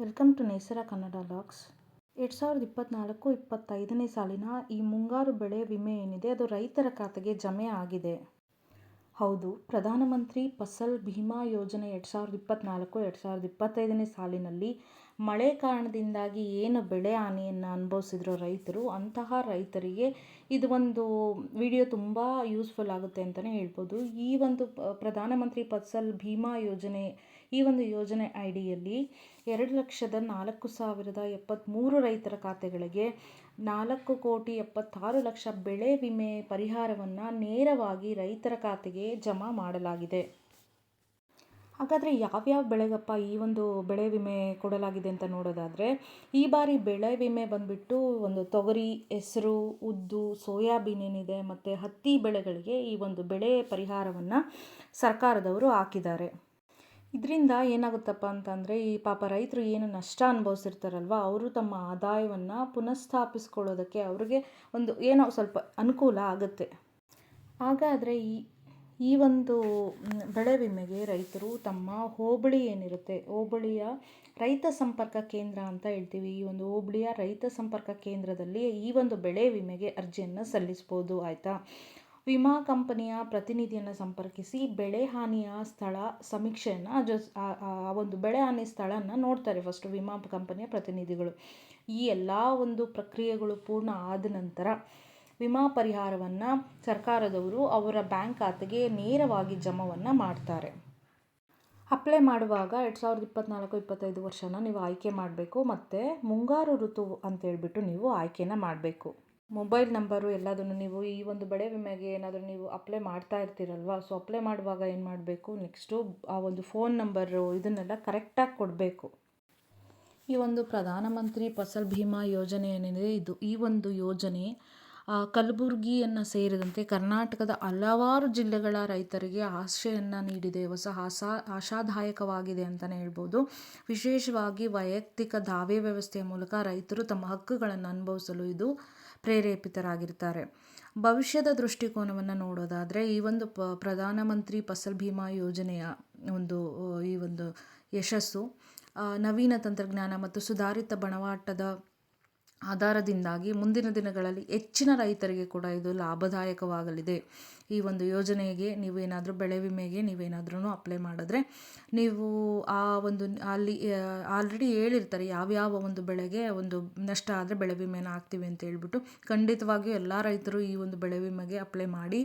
Welcome to Nesara Kannada logs ಎರಡು ಸಾವಿರದ ಇಪ್ಪತ್ತ್ನಾಲ್ಕು ಇಪ್ಪತ್ತೈದನೇ ಸಾಲಿನ ಈ ಮುಂಗಾರು ಬೆಳೆ ವಿಮೆ ಏನಿದೆ, ಅದು ರೈತರ ಖಾತೆಗೆ ಜಮೆ ಆಗಿದೆ. ಹೌದು, ಪ್ರಧಾನಮಂತ್ರಿ ಫಸಲ್ ಭೀಮಾ ಯೋಜನೆ ಎರಡು ಸಾವಿರದ ಇಪ್ಪತ್ತ್ನಾಲ್ಕು ಎರಡು ಸಾವಿರದ ಇಪ್ಪತ್ತೈದನೇ ಸಾಲಿನಲ್ಲಿ ಮಳೆ ಕಾರಣದಿಂದಾಗಿ ಏನು ಬೆಳೆ ಹಾನಿಯನ್ನು ಅನುಭವಿಸಿದ್ರು ರೈತರು, ಅಂತಹ ರೈತರಿಗೆ ಇದು ಒಂದು ವಿಡಿಯೋ ತುಂಬ ಯೂಸ್ಫುಲ್ ಆಗುತ್ತೆ ಅಂತಲೇ ಹೇಳ್ಬೋದು. ಈ ಒಂದು ಪ್ರಧಾನಮಂತ್ರಿ ಫಸಲ್ ಭೀಮಾ ಯೋಜನೆ, ಈ ಒಂದು ಯೋಜನೆ ಅಡಿಯಲ್ಲಿ ಎರಡು ಲಕ್ಷದ ನಾಲ್ಕು ಸಾವಿರದ ಎಪ್ಪತ್ತ್ಮೂರು ರೈತರ ಖಾತೆಗಳಿಗೆ ನಾಲ್ಕು ಕೋಟಿ ಎಪ್ಪತ್ತಾರು ಲಕ್ಷ ಬೆಳೆ ವಿಮೆ ಪರಿಹಾರವನ್ನು ನೇರವಾಗಿ ರೈತರ ಖಾತೆಗೆ ಜಮಾ ಮಾಡಲಾಗಿದೆ. ಹಾಗಾದರೆ ಯಾವ್ಯಾವ ಬೆಳೆಗಪ್ಪ ಈ ಒಂದು ಬೆಳೆ ವಿಮೆ ಕೊಡಲಾಗಿದೆ ಅಂತ ನೋಡೋದಾದರೆ, ಈ ಬಾರಿ ಬೆಳೆ ವಿಮೆ ಬಂದುಬಿಟ್ಟು ಒಂದು ತೊಗರಿ, ಹೆಸರು, ಉದ್ದು, ಸೋಯಾಬೀನ್ ಏನಿದೆ ಮತ್ತು ಹತ್ತಿ ಬೆಳೆಗಳಿಗೆ ಈ ಒಂದು ಬೆಳೆ ಪರಿಹಾರವನ್ನು ಸರ್ಕಾರದವರು ಹಾಕಿದ್ದಾರೆ. ಇದರಿಂದ ಏನಾಗುತ್ತಪ್ಪ ಅಂತಂದರೆ, ಈ ಪಾಪ ರೈತರು ಏನು ನಷ್ಟ ಅನುಭವಿಸಿರ್ತಾರಲ್ವ, ಅವರು ತಮ್ಮ ಆದಾಯವನ್ನು ಪುನಃಸ್ಥಾಪಿಸ್ಕೊಳ್ಳೋದಕ್ಕೆ ಅವ್ರಿಗೆ ಒಂದು ಏನೋ ಸ್ವಲ್ಪ ಅನುಕೂಲ ಆಗುತ್ತೆ. ಹಾಗಾದರೆ ಈ ಈ ಒಂದು ಬೆಳೆ ವಿಮೆಗೆ ರೈತರು ತಮ್ಮ ಹೋಬಳಿ ಏನಿರುತ್ತೆ? ಹೋಬಳಿಯ ರೈತ ಸಂಪರ್ಕ ಕೇಂದ್ರ ಅಂತ ಹೇಳ್ತೀವಿ. ಈ ಒಂದು ಹೋಬಳಿಯ ರೈತ ಸಂಪರ್ಕ ಕೇಂದ್ರದಲ್ಲಿ ಈ ಒಂದು ಬೆಳೆ ವಿಮೆಗೆ ಅರ್ಜಿಯನ್ನು ಸಲ್ಲಿಸ್ಬೋದು. ಆಯಿತಾ? ವಿಮಾ ಕಂಪನಿಯ ಪ್ರತಿನಿಧಿಯನ್ನು ಸಂಪರ್ಕಿಸಿ ಬೆಳೆ ಹಾನಿಯ ಸ್ಥಳ ಸಮೀಕ್ಷೆಯನ್ನು ಆ ಒಂದು ಬೆಳೆ ಹಾನಿ ಸ್ಥಳನ ನೋಡ್ತಾರೆ ಫಸ್ಟು ವಿಮಾ ಕಂಪನಿಯ ಪ್ರತಿನಿಧಿಗಳು. ಈ ಎಲ್ಲ ಒಂದು ಪ್ರಕ್ರಿಯೆಗಳು ಪೂರ್ಣ ಆದ ನಂತರ ವಿಮಾ ಪರಿಹಾರವನ್ನು ಸರ್ಕಾರದವರು ಅವರ ಬ್ಯಾಂಕ್ ಖಾತೆಗೆ ನೇರವಾಗಿ ಜಮವನ್ನು ಮಾಡ್ತಾರೆ. ಅಪ್ಲೈ ಮಾಡುವಾಗ ಎರಡು ಸಾವಿರದ ಇಪ್ಪತ್ತ್ನಾಲ್ಕು ಇಪ್ಪತ್ತೈದು ವರ್ಷನ ನೀವು ಆಯ್ಕೆ ಮಾಡಬೇಕು ಮತ್ತು ಮುಂಗಾರು ಋತು ಅಂತೇಳ್ಬಿಟ್ಟು ನೀವು ಆಯ್ಕೆನ ಮಾಡಬೇಕು. ಮೊಬೈಲ್ ನಂಬರು ಎಲ್ಲದನ್ನು ನೀವು ಈ ಒಂದು ಬೆಳೆ ವಿಮೆಗೆ ಏನಾದರೂ ನೀವು ಅಪ್ಲೈ ಮಾಡ್ತಾ ಇರ್ತೀರಲ್ವ? ಸೊ, ಅಪ್ಲೈ ಮಾಡುವಾಗ ಏನು ಮಾಡಬೇಕು? ನೆಕ್ಸ್ಟು ಆ ಒಂದು ಫೋನ್ ನಂಬರು ಇದನ್ನೆಲ್ಲ ಕರೆಕ್ಟಾಗಿ ಕೊಡಬೇಕು. ಈ ಒಂದು ಪ್ರಧಾನಮಂತ್ರಿ ಫಸಲ್ ಭೀಮಾ ಯೋಜನೆ ಏನಿದೆ ಇದು ಈ ಒಂದು ಯೋಜನೆ ಕಲಬುರಗಿಯನ್ನು ಸೇರಿದಂತೆ ಕರ್ನಾಟಕದ ಹಲವಾರು ಜಿಲ್ಲೆಗಳ ರೈತರಿಗೆ ಆಶೆಯನ್ನು ನೀಡಿದೆ. ಹೊಸ ಆಸಾ ಆಶಾದಾಯಕವಾಗಿದೆ ಅಂತಲೇ ಹೇಳ್ಬೋದು. ವಿಶೇಷವಾಗಿ ವೈಯಕ್ತಿಕ ದಾವೆ ವ್ಯವಸ್ಥೆಯ ಮೂಲಕ ರೈತರು ತಮ್ಮ ಹಕ್ಕುಗಳನ್ನು ಅನುಭವಿಸಲು ಇದು ಪ್ರೇರೇಪಿತರಾಗಿರ್ತಾರೆ. ಭವಿಷ್ಯದ ದೃಷ್ಟಿಕೋನವನ್ನು ನೋಡೋದಾದರೆ, ಈ ಒಂದು ಪ, ಪ್ರಧಾನಮಂತ್ರಿ ಫಸಲ್ ಭೀಮಾ ಯೋಜನೆಯ ಒಂದು, ಈ ಒಂದು ಯಶಸ್ಸು ನವೀನ ತಂತ್ರಜ್ಞಾನ ಮತ್ತು ಸುಧಾರಿತ ಬಣವಾಟದ ಆಧಾರದಿಂದಾಗಿ ಮುಂದಿನ ದಿನಗಳಲ್ಲಿ ಹೆಚ್ಚಿನ ರೈತರಿಗೆ ಕೂಡ ಇದು ಲಾಭದಾಯಕವಾಗಲಿದೆ. ಈ ಒಂದು ಯೋಜನೆಗೆ ನೀವೇನಾದರೂ ಬೆಳೆ ವಿಮೆಗೆ ನೀವೇನಾದ್ರೂ ಅಪ್ಲೈ ಮಾಡಿದ್ರೆ ನೀವು ಆ ಒಂದು ಅಲ್ಲಿ ಆಲ್ರೆಡಿ ಹೇಳಿರ್ತಾರೆ ಯಾವ್ಯಾವ ಒಂದು ಬೆಳೆಗೆ ಒಂದು ನಷ್ಟ ಆದರೆ ಬೆಳೆ ವಿಮೆನ ಹಾಕ್ತೀವಿ ಅಂತ ಹೇಳ್ಬಿಟ್ಟು ಖಂಡಿತವಾಗಿಯೂ ಎಲ್ಲ ರೈತರು ಈ ಒಂದು ಬೆಳೆ ವಿಮೆಗೆ ಅಪ್ಲೈ ಮಾಡಿ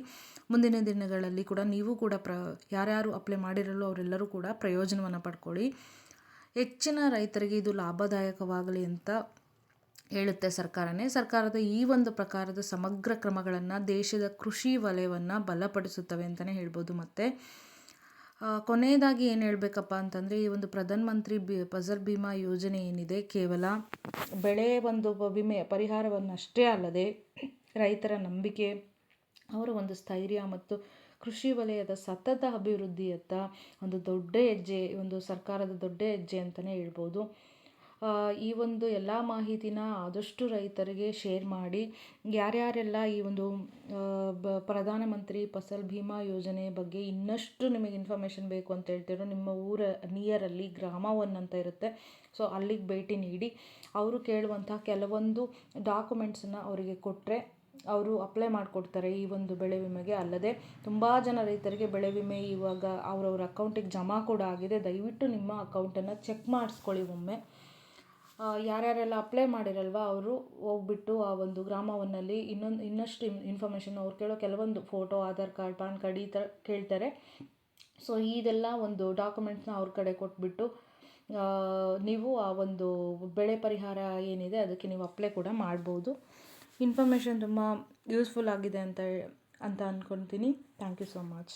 ಮುಂದಿನ ದಿನಗಳಲ್ಲಿ ಕೂಡ ನೀವು ಕೂಡ ಪ್ರ, ಯಾರ್ಯಾರು ಅಪ್ಲೈ ಮಾಡಿರಲ್ಲೋ ಅವರೆಲ್ಲರೂ ಕೂಡ ಪ್ರಯೋಜನವನ್ನು ಪಡ್ಕೊಳ್ಳಿ. ಹೆಚ್ಚಿನ ರೈತರಿಗೆ ಇದು ಲಾಭದಾಯಕವಾಗಲಿ ಅಂತ ಹೇಳುತ್ತೆ ಸರ್ಕಾರನೇ. ಸರ್ಕಾರದ ಈ ಒಂದು ಪ್ರಕಾರದ ಸಮಗ್ರ ಕ್ರಮಗಳನ್ನು ದೇಶದ ಕೃಷಿ ವಲಯವನ್ನು ಬಲಪಡಿಸುತ್ತವೆ ಅಂತಲೇ ಹೇಳ್ಬೋದು ಮತ್ತು. ಕೊನೆಯದಾಗಿ ಏನು ಹೇಳಬೇಕಪ್ಪ ಅಂತಂದರೆ, ಈ ಒಂದು ಪ್ರಧಾನ ಮಂತ್ರಿ ಬಿ, ಫಸಲ್ ಬಿಮಾ ಯೋಜನೆ ಏನಿದೆ, ಕೇವಲ ಬೆಳೆ ಒಂದು ವಿಮೆ ಪರಿಹಾರವನ್ನಷ್ಟೇ ಅಲ್ಲದೆ ರೈತರ ನಂಬಿಕೆ, ಅವರ ಒಂದು ಸ್ಥೈರ್ಯ ಮತ್ತು ಕೃಷಿ ವಲಯದ ಸತತ ಅಭಿವೃದ್ಧಿಯತ್ತ ಒಂದು ದೊಡ್ಡ ಹೆಜ್ಜೆ, ಒಂದು ಸರ್ಕಾರದ ದೊಡ್ಡ ಹೆಜ್ಜೆ ಅಂತಲೇ ಹೇಳ್ಬೋದು. ಈ ಒಂದು ಎಲ್ಲ ಮಾಹಿತಿನ ಆದಷ್ಟು ರೈತರಿಗೆ ಶೇರ್ ಮಾಡಿ, ಯಾರ್ಯಾರೆಲ್ಲ ಈ ಒಂದು ಬ ಪ್ರಧಾನಮಂತ್ರಿ ಫಸಲ್ ಭೀಮಾ ಯೋಜನೆ ಬಗ್ಗೆ ಇನ್ನಷ್ಟು ನಿಮಗೆ ಇನ್ಫಾರ್ಮೇಷನ್ ಬೇಕು ಅಂತ ಹೇಳ್ತಿರೋ ನಿಮ್ಮ ಊರ ನಿಯರಲ್ಲಿ ಗ್ರಾಮ ಒನ್ ಅಂತ ಇರುತ್ತೆ. ಸೊ ಅಲ್ಲಿಗೆ ಭೇಟಿ ನೀಡಿ. ಅವರು ಕೇಳುವಂಥ ಕೆಲವೊಂದು ಡಾಕ್ಯುಮೆಂಟ್ಸನ್ನು ಅವರಿಗೆ ಕೊಟ್ಟರೆ ಅವರು ಅಪ್ಲೈ ಮಾಡಿಕೊಡ್ತಾರೆ ಈ ಒಂದು ಬೆಳೆ ವಿಮೆಗೆ. ಅಲ್ಲದೆ, ತುಂಬ ಜನ ರೈತರಿಗೆ ಬೆಳೆ ವಿಮೆ ಇವಾಗ ಅವರವ್ರ ಅಕೌಂಟಿಗೆ ಜಮಾ ಕೂಡ ಆಗಿದೆ. ದಯವಿಟ್ಟು ನಿಮ್ಮ ಅಕೌಂಟನ್ನು ಚೆಕ್ ಮಾಡಿಸ್ಕೊಳ್ಳಿ ಒಮ್ಮೆ. ಯಾರ್ಯಾರೆಲ್ಲ ಅಪ್ಲೈ ಮಾಡಿರಲ್ವ ಅವರು ಹೋಗ್ಬಿಟ್ಟು ಆ ಒಂದು ಗ್ರಾಮವನ್ನಲ್ಲಿ ಇನ್ನೊಂದು, ಇನ್ನಷ್ಟು ಇನ್ಫಾರ್ಮೇಷನ್ ಅವ್ರು ಕೇಳೋ ಕೆಲವೊಂದು photo Aadhaar card, PAN card ಈ ಥರ ಕೇಳ್ತಾರೆ. ಸೊ ಇದೆಲ್ಲ ಒಂದು ಡಾಕ್ಯುಮೆಂಟ್ಸ್ನ ಅವ್ರ ಕಡೆ ಕೊಟ್ಬಿಟ್ಟು ನೀವು ಆ ಒಂದು ಬೆಳೆ ಪರಿಹಾರ ಏನಿದೆ ಅದಕ್ಕೆ ನೀವು ಅಪ್ಲೈ ಕೂಡ ಮಾಡ್ಬೋದು. ಇನ್ಫಾರ್ಮೇಷನ್ ತುಂಬ ಯೂಸ್ಫುಲ್ ಆಗಿದೆ ಅಂತ ಅಂತ ಅಂದ್ಕೊತೀನಿ ಥ್ಯಾಂಕ್ ಯು ಸೋ ಮಚ್